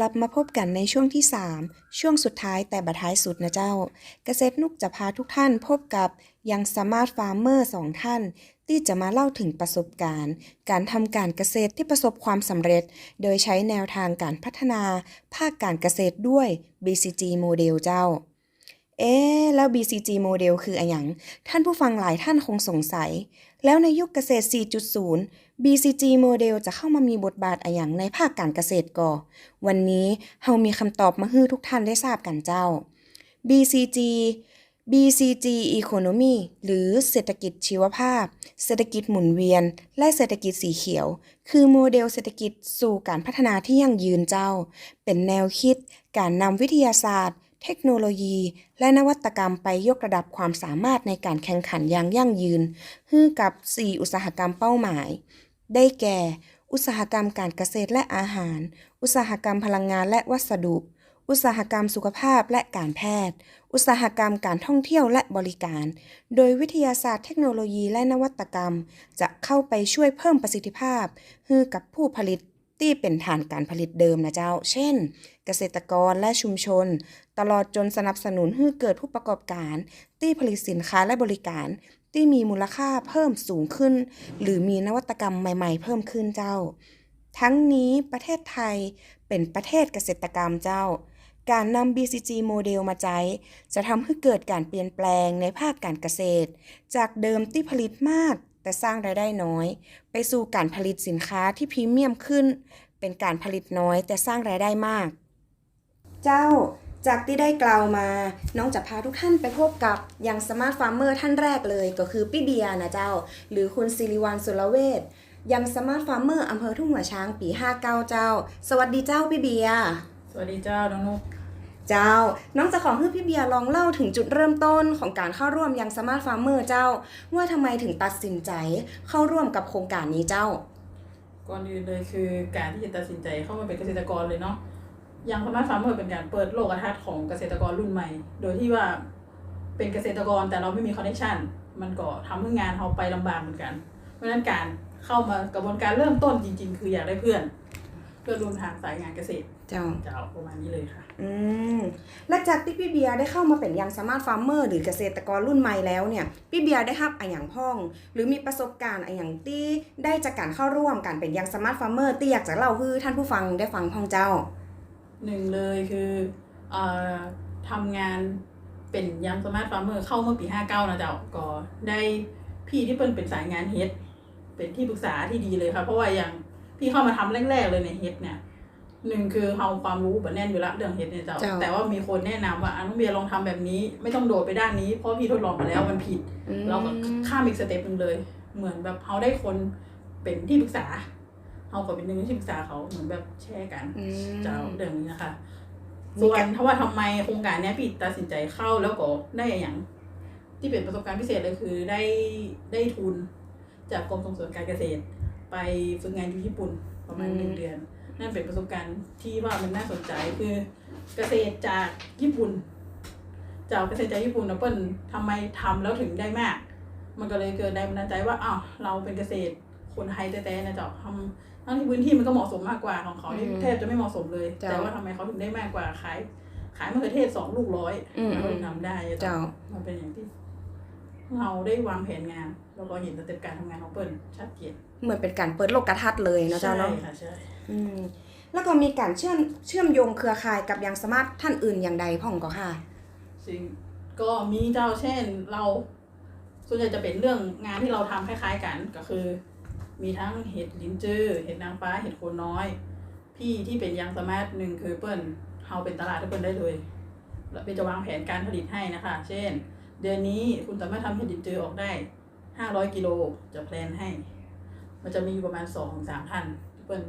กลับมาพบกันในช่วงที่ 3 ช่วงสุดท้ายแต่บัดท้ายสุดนะเจ้า เกษตรนุกจะพาทุกท่านพบกับยังสมาร์ทฟาร์มเมอร์สองท่าน ที่จะมาเล่าถึงประสบการณ์ การทำการเกษตรที่ประสบความสำเร็จ โดยใช้แนวทางการพัฒนา ภาคการเกษตรด้วย BCG โมเดลเจ้าเอ๊ะแล้ว BCG โมเดลคืออะไรอย่าง ท่านผู้ฟังหลายท่านคงสงสัย แล้วในยุคเกษตร 4.0 BCG โมเดลจะเข้ามามีบทบาทอะอย่างในภาคการเกษตรก่อ วันนี้เฮามีคำตอบมาให้ทุกท่านได้ทราบกันเจ้า BCG BCG Economy หรือเศรษฐกิจชีวภาพ เศรษฐกิจหมุนเวียน และเศรษฐกิจสีเขียว คือโมเดลเศรษฐกิจสู่การพัฒนาที่ยั่งยืนเจ้า เป็นแนวคิด การนำวิทยาศาสตร์ เทคโนโลยี และนวัตกรรมไปยกระดับความสามารถในการแข่งขันอย่างยั่งยืนให้กับ 4 อุตสาหกรรมเป้าหมาย ได้แก่ อุตสาหกรรมการเกษตรและอาหาร อุตสาหกรรมพลังงานและวัสดุ อุตสาหกรรมสุขภาพและการแพทย์ อุตสาหกรรมการท่องเที่ยวและบริการ โดยวิทยาศาสตร์เทคโนโลยีและนวัตกรรม จะเข้าไปช่วยเพิ่มประสิทธิภาพให้กับผู้ผลิต ที่เป็นฐานการผลิตเดิมนะเจ้า เช่น เกษตรกรและชุมชน ตลอดจนสนับสนุนให้เกิดผู้ประกอบการ ที่ผลิตสินค้าและบริการ ที่มีมูลค่าเพิ่มสูงขึ้น หรือมีนวัตกรรมใหม่ๆ เพิ่มขึ้นเจ้า ทั้งนี้ประเทศไทยเป็นประเทศเกษตรกรรมเจ้า การนำ BCG โมเดลมาใช้จะทำให้เกิดการเปลี่ยนแปลงในภาคการเกษตร จากเดิมที่ผลิตมาก แต่สร้างรายได้น้อย ไปสู่การผลิตสินค้าที่พรีเมียมขึ้น เป็นการผลิตน้อย แต่สร้างรายได้มาก เจ้าจากที่ได้กล่าวมา น้องจะพาทุกท่านไปพบกับยังสมาร์ทฟาร์มเมอร์ท่านแรกเลย ก็คือพี่เบียร์นะเจ้า หรือคุณสิริวัลสุรเวชยังสมาร์ทฟาร์มเมอร์อำเภอทุ่งหัวช้างปี 59 เจ้า สวัสดีเจ้าพี่เบียร์สวัสดีเจ้าน้องนุก เจ้า น้องจะขอให้พี่เบียร์ลองเล่าถึงจุดเริ่มต้นของการเข้าร่วมยังสมาร์ทฟาร์มเมอร์เจ้า ว่าทำไมถึงตัดสินใจเข้าร่วมกับโครงการนี้เจ้า ก่อนอื่นเลยคือการที่จะตัดสินใจเข้ามาเป็นเกษตรกรเลยเนาะยังสมาร์ทฟาร์มเมอร์เป็นการเปิดโลกทัศน์ของเกษตรกรรุ่นใหม่ โดยที่ว่าเป็นเกษตรกรแต่เราไม่มีคอนเนคชันมันก็ทำให้งานเราไปลำบากเหมือนกัน เพราะฉะนั้นการเข้ามากระบวนการเริ่มต้นจริง ๆ คืออยากได้เพื่อน พื่อนร่วมทางสายงานเกษตรเจ้าจะเอาประมาณนี้เลยค่ะ อืมและจากที่พี่เบียร์ได้เข้ามาเป็นยังสมาร์ทฟาร์มเมอร์หรือเกษตรกรรุ่นใหม่แล้วเนี่ยพี่เบียร์ได้รับอะอย่างพ่อง หรือมีประสบการณ์อะอย่างที่ได้จากการเข้าร่วมการเป็นยังสมาร์ทฟาร์มเมอร์ที่อยากจะเล่าให้ท่านผู้ฟังได้ฟังพ่องเจ้าหนึ่งเลยคือเอ่อทำงานเป็นยังสมาร์ทฟาร์มเมอร์เข้าเมื่อปีห้าเก้านะเจ้าก็ได้พี่ที่เปิ้นเป็นสายงานเฮดเป็นที่ปรึกษาที่ดีเลยค่ะ เพราะว่าอย่าง พี่เข้ามาทำแรกๆเลยในเฮดเนี่ยหนึ่งคือเฮาความรู้แบบแน่นอยู่ละเรื่องเฮดเนี่ยเจ้าเจ้า แต่ว่ามีคนแนะนำว่าอะน้องเบียร์ลองทำแบบนี้ ไม่ต้องโดดไปด้านนี้ เพราะพี่ทดลองมาแล้วมันผิดอืมเราก็ข้ามอีกสเต็ปหนึ่งเลย เหมือนแบบเขาได้คนเป็นที่ปรึกษาเขาก็เป็นหนึ่งในที่ปรึกษาเขาเหมือนแบบแชร์กันอืมเจ้าเรื่องนี้นะคะมีส่วกานรถ้าว่าทำไมโครงการเนี้ยพี่ตัดสินใจเข้าแล้วก็ได้อย่างที่เป็นประสบการณ์พิเศษเลยคือได้ได้ทุน จากกรมส่งเสริมการเกษตร ไปฝึกงานอยู่ญี่ปุ่นประมาณหนึ่งเดือน นั่นเป็นประสบการณ์ที่ว่ามันน่าสนใจคือเกษตรจากญี่ปุ่น จากเกษตรจากญี่ปุ่นนะเปิ้ลทำไมทำแล้วถึงได้มาก มันก็เลยเกิดแรงบันดาลใจว่าอ้าวเราเป็นเกษตรคนไทยแท้ๆนะเจ้าทำทั้งที่พื้นที่มันก็เหมาะสมมากกว่าของเขาที่อืมแทบจะไม่เหมาะสมเลยเจ้าแต่ว่าทำไมเขาถึงได้มากกว่าขายขายมะเขือเทศสองลูกร้อยอืมแล้วก็ถึงทำได้อะเจ้ามันเป็นอย่างที่ เราได้วางแผนงาน แล้วก็เห็นสเต็ปการทำงานของเปิ้ลชัดเจน เหมือนเป็นการเปิดโลกทัศน์เลยเนาะเจ้าเนาะใช่ค่ะใช่อืมแล้วก็มีการเชื่อมเชื่อมโยงเครือข่ายกับยังสมาร์ทท่านอื่นอย่างใดพ่องก็ค่ะสิ่งก็มีเจ้าเช่นเราส่วนใหญ่จะเป็นเรื่องงานที่เราทำคล้าย ๆ กันก็คือ มีทั้งเห็ดลิ้นจื้อเห็ดนางฟ้าเห็ดโคนน้อย พี่ที่เป็นยังสมาร์ทหนึ่งคือเปิ้ลเฮาเป็นตลาดให้เปิ้ลได้เลยแล้วเป็นจะวางแผนการผลิตให้นะคะ เช่น เดือนนี้คุณสามารถทำเห็ดลิ้นจื้อออกได้ห้าร้อยกิโลจะแพลนให้ มันจะมีอยู่ประมาณสองถึงสามท่านที่เปิ้ล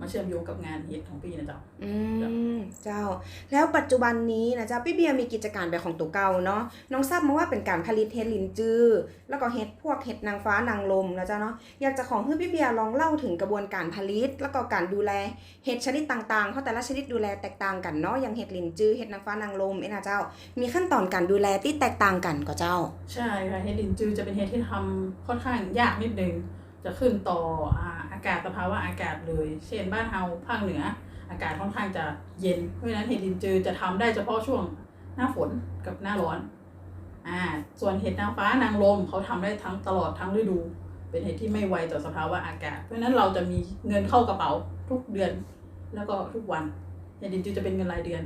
มาเชื่อมโยงกับงานเห็ดของพี่นะจ๊ะอืมเจ้า แล้วปัจจุบันนี้นะเจ้าพี่เบียร์มีกิจการแบบของตัวเก่าเนาะน้องทราบมาว่าเป็นการผลิตเห็ดลินจือ แล้วก็เห็ดพวกเห็ดนางฟ้านางลมนะเจ้าเนาะอยากจะของให้พี่เบียร์ลองเล่าถึงกระบวนการผลิต แล้วก็การดูแลเห็ดชนิดต่างๆ เพราะแต่ละชนิดดูแลแตกต่างกันเนาะอย่างเห็ดลินจือเห็ดนางฟ้านางลมเอ้นะเจ้า มีขั้นตอนการดูแลที่แตกต่างกันก็เจ้า ใช่ค่ะเฮดลินจือจะเป็นเฮดที่ทำค่อนข้างยากนิดนึง จะขึ้นต่ออ่าอากาศสภาวะอากาศเลย เช่นบ้านเฮาภาคเหนือ อากาศค่อนข้างจะเย็น เพราะฉะนั้นเห็ดลินจือจะทำได้เฉพาะช่วงหน้าฝนกับหน้าร้อนอ่าส่วนเห็ดนางฟ้านางลมเขาทำได้ทั้งตลอดทั้งฤดู เป็นเห็ดที่ไม่ไวต่อสภาวะอากาศ เพราะฉะนั้นเราจะมีเงินเข้ากระเป๋าทุกเดือนแล้วก็ทุกวัน เห็ดลินจือจะเป็นเงินรายเดือน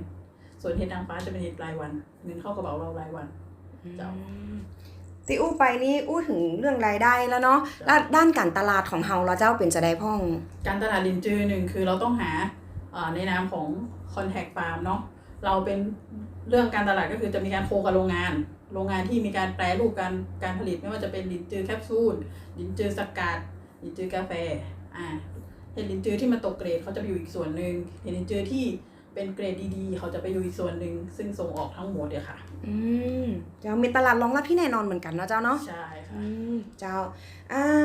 ส่วนเห็ดนางฟ้าจะเป็นเห็ดรายวัน เงินเข้ากระเป๋าเรารายวันเจ้า ติอู้ไปนี่อู้ถึงเรื่องรายได้แล้วเนาะแล้วด้านการตลาดของเฮาเราเจ้าเป็นจะได้พ่อง การตลาดลินจือหนึ่งคือเราต้องหาเอ่อในนามของ Contact Farm เนาะเราเป็นเรื่องการตลาดก็คือจะมีการโคกับโรงงาน โรงงานที่มีการแปรรูปการการผลิตไม่ว่าจะเป็นลินจือแคปซูลลินจือสกัดลินจือกาแฟอ่าเห็ดลินจือที่มันตกเกรดเขาจะไปอยู่อีกส่วนหนึ่งเห็ดลินจือที่ เป็นเกรดดีๆ เขาจะไปอยู่อีกส่วนหนึ่งซึ่งส่งออกทั้งหมดเลยค่ะ อืมเจ้ามีตลาดรองรับที่แน่นอนเหมือนกันเนาะเจ้าเนาะใช่ค่ะอืมเจ้าอ่า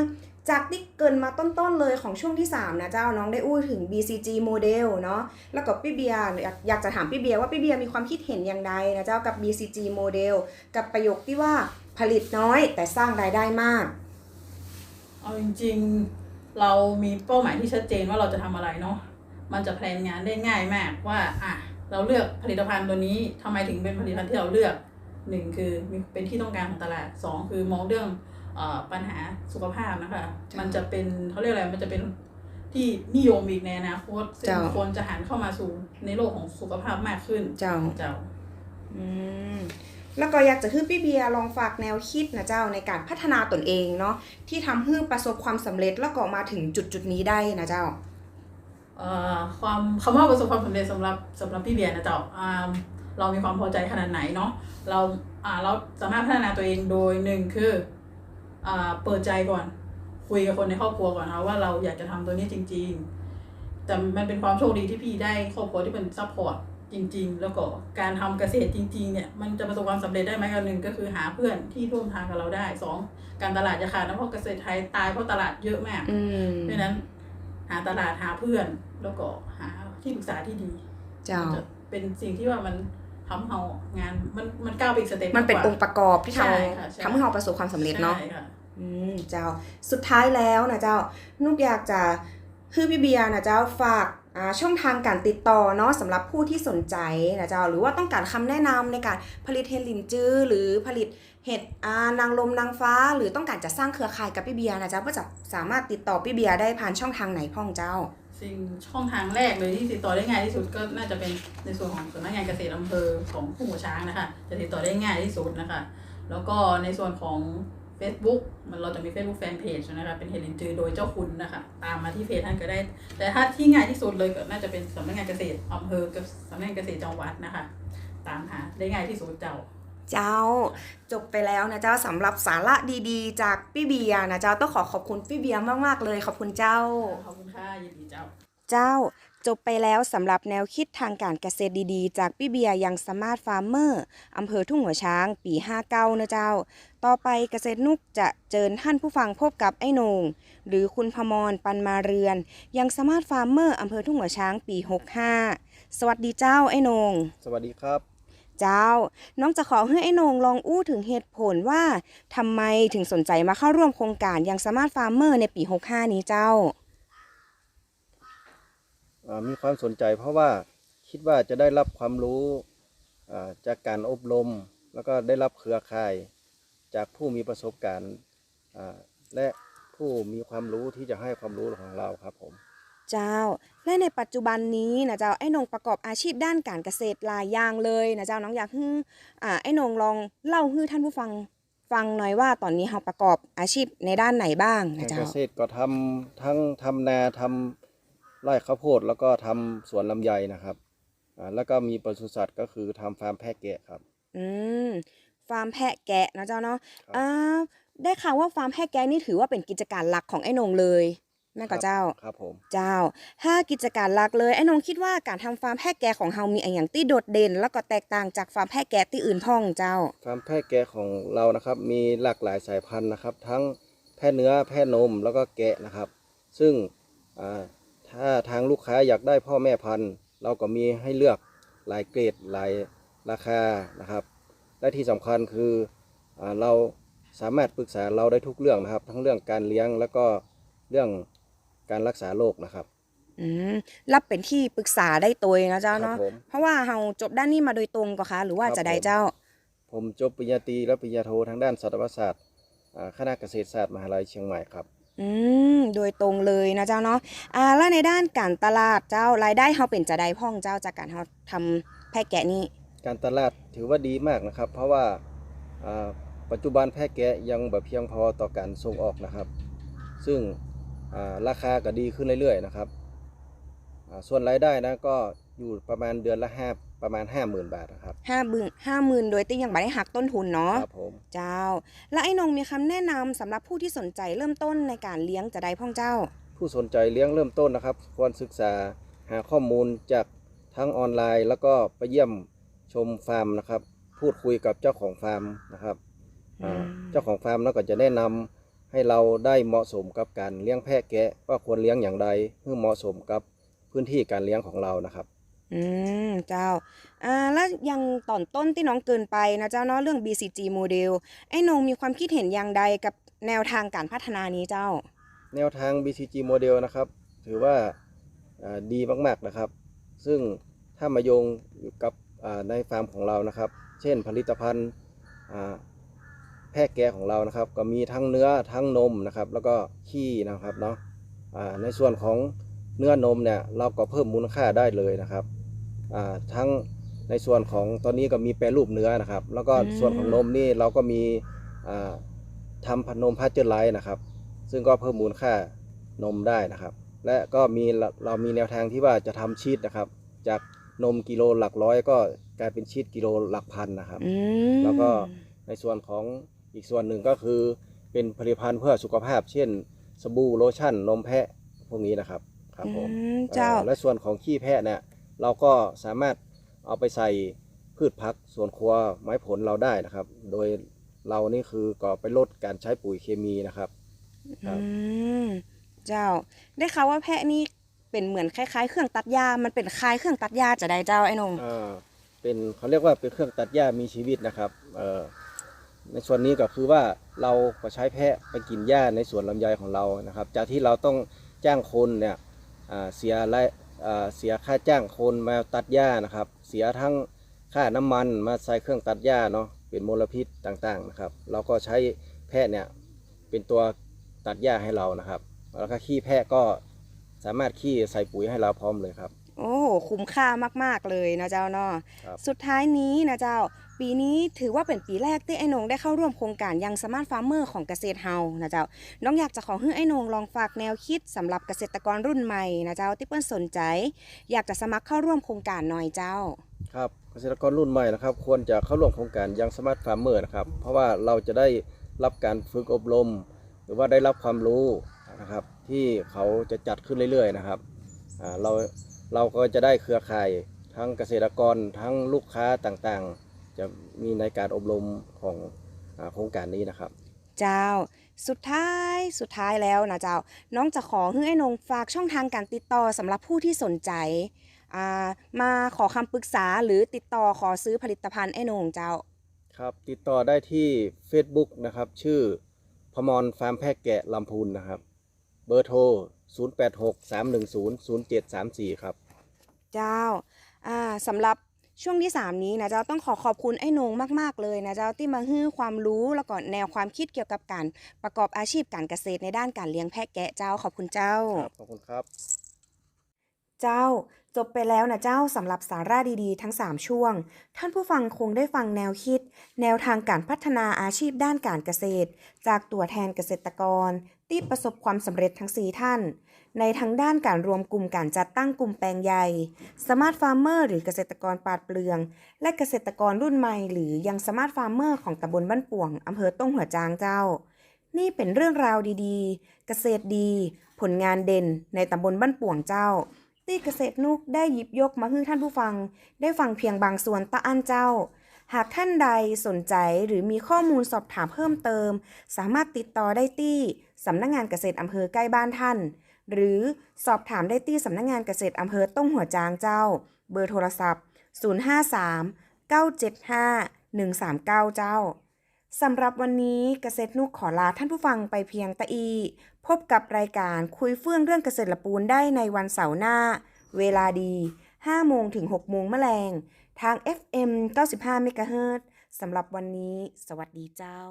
จากที่เกรินมาต้นๆเลยของช่วงที่ 3 นะเจ้าน้องได้อู้ถึง BCG โมเดลเนาะแล้วก็พี่เบียร์อยากอยากจะถามพี่เบียร์ว่าพี่เบียร์มีความคิดเห็นอย่างไรนะเจ้ากับ BCG โมเดลกับประโยคที่ว่าผลิตน้อยแต่สร้างรายได้มาก เอาจริงๆ เรามีเป้าหมายที่ชัดเจนว่าเราจะทำอะไรเนาะ มันจะแพลนงานได้ง่ายมากว่าอะเราเลือกผลิตภัณฑ์ตัวนี้ทำไมถึงเป็นผลิตภัณฑ์ที่เราเลือกหนึ่งคือมีเป็นที่ต้องการของตลาดสองคือมองเรื่องเอ่อปัญหาสุขภาพนะคะ มันจะเป็นเขาเรียกอะไร มันจะเป็นที่นิยมอีกในอนาคตซึ่งเจ้าคนจะหันเข้ามาสู่ในโลกของสุขภาพมากขึ้น เจ้า เจ้า อืม แล้วก็อยากจะให้พี่เบียร์ลองฝากแนวคิดนะเจ้าในการพัฒนาตนเองเนาะที่ทำให้ประสบความสำเร็จแล้วก็มาถึงจุดจุดๆนี้ได้นะเจ้าเอ่อ ความคำว่าประสบความสำเร็จสำหรับสำหรับพี่เบียร์นะเจ้าอ่าเรามีความพอใจขนาดไหนเนาะเราอ่าเราสามารถพัฒนาตัวเองโดยหนึ่งคืออ่าเปิดใจก่อน คุยกับคนในครอบครัวก่อนนะว่าเราอยากจะทำตัวนี้จริง ๆ แต่มันเป็นความโชคดีที่พี่ได้ครอบครัวที่เป็นซัพพอร์ตจริง ๆ แล้วก็การทำเกษตรจริง ๆ เนี่ย มันจะประสบความสำเร็จได้ไหมกันหนึ่งก็คือหาเพื่อนที่ร่วมทางกับเราได้สองการตลาดจะขาดนะเพราะเกษตรไทยตายเพราะตลาดเยอะมากอืมเพราะฉะนั้น หาตลาดหาเพื่อน แล้วก็หาที่ปรึกษาที่ดี เจ้าจะเป็นสิ่งที่ว่ามันทำให้เรางานมันมันก้าวไปอีกสเต็ปมันเป็นากกว่าองค์ประกอบที่ทใช่ค่ะใช่ำทำให้เราประสบความสำเร็จเนาะใช่ค่ะอืมเจ้า สุดท้ายแล้วนะเจ้า นุกอยากจะให้พี่เบียร์นะเจ้าฝากอ่า ช่องทางการติดต่อเนาะสำหรับผู้ที่สนใจนะเจ้าหรือว่าต้องการคำแนะนำในการผลิตเห็ดลินจื้อหรือผลิตเห็ดนางลมนางฟ้า หรือต้องการจะสร้างเครือข่ายกับพี่เบียร์นะเจ้าก็จะสามารถติดต่อพี่เบียร์ได้ผ่านช่องทางไหนพ่องเจ้าสิ่งช่องทางแรกเลยที่ติดต่อได้ง่ายที่สุดก็น่าจะเป็นในส่วนของสำนักงานเกษตรอำเภอของผู้หัวช้างนะคะจะติดต่อได้ง่ายที่สุดนะคะ แล้วก็ในส่วนของ Facebook มันเราจะมี Facebook Fan Page นะคะเป็นเฮลินจือโดยเจ้าคุณนะคะตามมาที่เพจท่านก็ได้ แต่ถ้าที่ง่ายที่สุดเลยก็น่าจะเป็นสำนักงานเกษตรอำเภอกับสำนักงานเกษตรจังหวัดนะคะตามหาได้ง่ายที่สุดเจ้าเจ้า จบไปแล้วนะเจ้าสำหรับสาระดีๆ จากพี่เบียร์นะเจ้าต้องขอขอบคุณพี่เบียร์มากๆเลย ขอบคุณเจ้าขอบคุณค่ะยินดีเจ้า เจ้า จบไปแล้วสำหรับแนวคิดทางการเกษตรดีๆ จากพี่เบียร์ยังสมาร์ทฟาร์มเมอร์อำเภอทุ่งหัวช้าง ปี 59นะเจ้า ต่อไปเกษตรนุกจะเจิญท่านผู้ฟังพบกับไอ้โหนง หรือคุณพมรปันมาเรือน ยังสมาร์ทฟาร์มเมอร์อำเภอทุ่งหัวช้างปี 65 สวัสดีเจ้าไอ้โหนง สวัสดีครับ เจ้า น้องจะขอให้ไอ้โหนงลองอู้ถึงเหตุผลว่าทำไมถึงสนใจมาเข้าร่วมโครงการยังสมาร์ทฟาร์มเมอร์ในปี 65 นี้เจ้าอ่า มีความสนใจเพราะว่าคิดว่าจะได้รับความรู้อ่าจากการอบรม แล้วก็ได้รับเครือข่ายจากผู้มีประสบการณ์อ่าและผู้มีความรู้ที่จะให้ความรู้ของเราครับผม เจ้า และในปัจจุบันนี้นะเจ้าไอ้นงประกอบอาชีพด้านการเกษตรหลายอย่างเลยนะเจ้าน้องอยากให้อ่าไอ้นงลองเล่าให้ท่านผู้ฟังฟังหน่อยว่าตอนนี้เราประกอบอาชีพในด้านไหนบ้างนะทางเจ้าเกษตรก็ทำทั้งทำนาทำ ไร่ข้าวโพดแล้วก็ทำสวนลำไยนะครับอ่าแล้วก็มีปศุสัตว์ก็คือทำฟาร์มแพะแกะครับ อืมฟาร์มแพะแกะนะเจ้าเนาะครับ อ่าได้ข่าวว่าฟาร์มแพะแกะนี่ถือว่าเป็นกิจการหลักของไอ้นงเลยแม่ก็เจ้า ครับผม เจ้าถ้ากิจการหลักเลยไอ้นงคิดว่าการทำฟาร์มแพะแกะของเฮามีอะไรอย่างที่โดดเด่น แล้วก็แตกต่างจากฟาร์มแพะแกะที่อื่นพ่องเจ้า ฟาร์มแพะแกะของเรานะครับมีหลากหลายสายพันธุ์นะครับ ทั้งแพะเนื้อแพะนมแล้วก็แกะนะครับ ซึ่งอ่า ถ้าทางลูกค้าอยากได้พ่อแม่พันธุ์ เราก็มีให้เลือกหลายเกรดหลายราคานะครับ และที่สำคัญคืออาเราสามารถปรึกษาเราได้ทุกเรื่องนะครับ ทั้งเรื่องการเลี้ยงแล้วก็เรื่องการรักษาโรคนะครับออืมรับเป็นที่ปรึกษาได้ตัวนะเจ้าครับเนาะผมเพราะว่าเราจบด้านนี้มาโดยตรงก็คะ หรือว่าครับจะได้ผมเจ้า ผมจบปริญญาตรีและปริญญาโททางด้านสัตวศาสตร์อ่าคณะเกษตรศาสตร์มหาลัยเชียงใหม่ครับ อืมโดยตรงเลยนะเจ้าเนาะอ่าแล้วในด้านการตลาดเจ้ารายได้เขาเป็นจะได้พ่องเจ้าจากการเขาทำแพะแกะนี่การตลาดถือว่าดีมากนะครับ เพราะว่าอ่าปัจจุบันแพะแกะยังแบบเพียงพอต่อการส่งออกนะครับ ซึ่งอ่าราคาก็ดีขึ้นเรื่อยๆนะครับอ่าส่วนรายได้นะก็อยู่ประมาณเดือนละห้า ประมาณ 50,000 บาทนะครับห้าหมื่นห้าหมื่นโดยที่ยังไม่ได้หักต้นทุนเนาะครับผมเจ้า แล้วไอ้นงมีคำแนะนำสำหรับผู้ที่สนใจเริ่มต้นในการเลี้ยงจะได้พ่องเจ้า ผู้สนใจเลี้ยงเริ่มต้นนะครับ ควรศึกษาหาข้อมูลจากทั้งออนไลน์ แล้วก็ไปเยี่ยมชมฟาร์มนะครับ พูดคุยกับเจ้าของฟาร์มนะครับอ่าอืม เจ้าของฟาร์มแล้วก็จะแนะนำให้เราได้เหมาะสมกับการเลี้ยงแพะแกะว่าควรเลี้ยงอย่างไรเพื่อเหมาะสมกับพื้นที่การเลี้ยงของเรานะครับ อืม เจ้า อ่า แล้วยังตอนต้นที่น้องเกินไปนะเจ้าเนาะเรื่อง BCG โมเดล ไอ้นงมีความคิดเห็นอย่างใดกับแนวทางการพัฒนานี้เจ้า แนวทาง BCG โมเดลนะครับ ถือว่าอ่าดีมาก ๆ นะครับ ซึ่งถ้ามาโยงอยู่กับอ่าในฟาร์มของเรานะครับ เช่นผลิตภัณฑ์อ่าแพะแกะของเรานะครับ ก็มีทั้งเนื้อทั้งนมนะครับ แล้วก็ขี้นะครับเนาะอ่าในส่วนของเนื้อนมเนี่ยเราก็เพิ่มมูลค่าได้เลยนะครับ อ่าทั้งในส่วนของตอนนี้ก็มีแปรรูปเนื้อนะครับ แล้วก็อืม ส่วนของนมนี่เราก็มีอ่าทำพันนมพัชเจอร์ไลท์นะครับ ซึ่งก็เพิ่มมูลค่านมได้นะครับ และก็มีเราเรามีแนวทางที่ว่าจะทำชีสนะครับ จากนมกิโลหลักร้อย ก็กลายเป็นชีสกิโลหลักพันนะครับ อืม แล้วก็ในส่วนของอีกส่วนหนึ่งก็คือ เป็นผลิตภัณฑ์เพื่อสุขภาพ เช่น สบู่โลชั่นนมแพะพวกนี้นะครับครับผมอืมเจ้า อ่อและส่วนของขี้แพะเนี่ย เราก็สามารถเอาไปใส่พืชผักสวนครัวไม้ผลเราได้นะครับ โดยเรานี่คือก็ไปลดการใช้ปุ๋ยเคมีนะครับครับ อืมเจ้า ได้ข่าวว่าแพะนี่เป็นเหมือนคล้ายๆ เครื่องตัดหญ้ามันเป็นคล้ายเครื่องตัดหญ้าจะได้เจ้าไอ้นงอ่าเป็นเขาเรียกว่าเป็นเครื่องตัดหญ้ามีชีวิตนะครับเอ่อในส่วนนี้ก็คือว่าเราก็ใช้แพะไปกินหญ้าในสวนลำไยของเรานะครับ จากที่เราต้องจ้างคนเนี่ยอ่าเสียรายอ่า เสียค่าจ้างคนมาตัดหญ้านะครับ เสียทั้งค่าน้ำมันมาใส่เครื่องตัดหญ้าเนาะเป็นมลพิษต่างๆนะครับ เราก็ใช้แพะเนี่ยเป็นตัวตัดหญ้าให้เรานะครับ แล้วก็ขี้แพะก็สามารถขี้ใส่ปุ๋ยให้เราพร้อมเลยครับ โอ้โห คุ้มค่ามาก ๆ เลยนะเจ้าเนาะครับสุดท้ายนี้นะเจ้า ปีนี้ถือว่าเป็นปีแรกที่ไอ้นงได้เข้าร่วมโครงการยังสมาร์ทฟาร์มเมอร์ของเกษตรเฮานะเจ้า น้องอยากจะขอให้ไอ้นงลองฝากแนวคิดสำหรับเกษตรกรรุ่นใหม่นะเจ้าที่เปิ้นสนใจ อยากจะสมัครเข้าร่วมโครงการหน่อยเจ้า ครับ เกษตรกรรุ่นใหม่นะครับ ควรจะเข้าร่วมโครงการยังสมาร์ทฟาร์มเมอร์นะครับ เพราะว่าเราจะได้รับการฝึกอบรม หรือว่าได้รับความรู้นะครับ ที่เขาจะจัดขึ้นเรื่อย ๆ นะครับอ่าเรา เราก็จะได้เครือข่ายทั้งเกษตรกรทั้งลูกค้าต่างๆ จะมีในการอบรมของอาโครงการนี้นะครับ เจ้า สุดท้ายสุดท้ายแล้วนะเจ้า น้องจะขอให้ไอ้นงฝากช่องทางการติดต่อสำหรับผู้ที่สนใจอ่ามาขอคำปรึกษาหรือติดต่อขอซื้อผลิตภัณฑ์ไอ้นงเจ้า ครับติดต่อได้ที่ Facebook นะครับ ชื่อพมรฟาร์มแพะแกะลำพูนนะครับ เบอร์โทร 0863100734 ครับ เจ้าอ่าสำหรับช่วงที่ 3 นี้นะเจ้าต้องขอขอบคุณไอ้นงมากๆเลยนะเจ้าที่มาให้ความรู้แล้วก็แนวความคิดเกี่ยวกับการประกอบอาชีพการเกษตรในด้านการเลี้ยงแพะแกะเจ้าขอบคุณเจ้าครับขอบคุณครับ เจ้าจบไปแล้วนะเจ้าสำหรับสาระดีๆ ทั้ง 3 ช่วง ท่านผู้ฟังคงได้ฟังแนวคิด แนวทางการพัฒนาอาชีพด้านการเกษตร จากตัวแทนเกษตรกร ที่ประสบความสำเร็จทั้ง 4 ท่าน ในทั้งด้านการรวมกลุ่มการจัดตั้งกลุ่มแปลงใหญ่สมาร์ทฟาร์มเมอร์หรือเกษตรกรปาดเปลือง และเกษตรกรรุ่นใหม่ หรือยังสมาร์ทฟาร์มเมอร์ของตำบลบ้านป่วงอำเภอต้งหัวจางเจ้า นี่เป็นเรื่องราวดีๆ เกษตรดี ผลงานเด่นในตำบลบ้านป่วงเจ้าที่เกษตรนุกได้หยิบยกมาให้ท่านผู้ฟัง ได้ฟังเพียงบางส่วนตะอันเจ้า หากท่านใดสนใจหรือมีข้อมูลสอบถามเพิ่มเติม สามารถติดต่อได้ที่สำนักงงานเกษตรอำเภอใกล้บ้านท่าน หรือสอบถามได้ที่สำนักงงานเกษตรอำเภอต้งหัวจางเจ้า เบอร์โทรศัพท์ 053 975 139 เจ้าสำหรับวันนี้เกษตรนุกขอลาท่านผู้ฟังไปเพียงตะอี พบกับรายการคุยเฟื่องเรื่องเกษตรละปูนได้ในวันเสาร์หน้า เวลาดี 5 โมงถึง 6 โมงมแมลง ทาง FM 95 MHz สำหรับวันนี้ สวัสดีเจ้า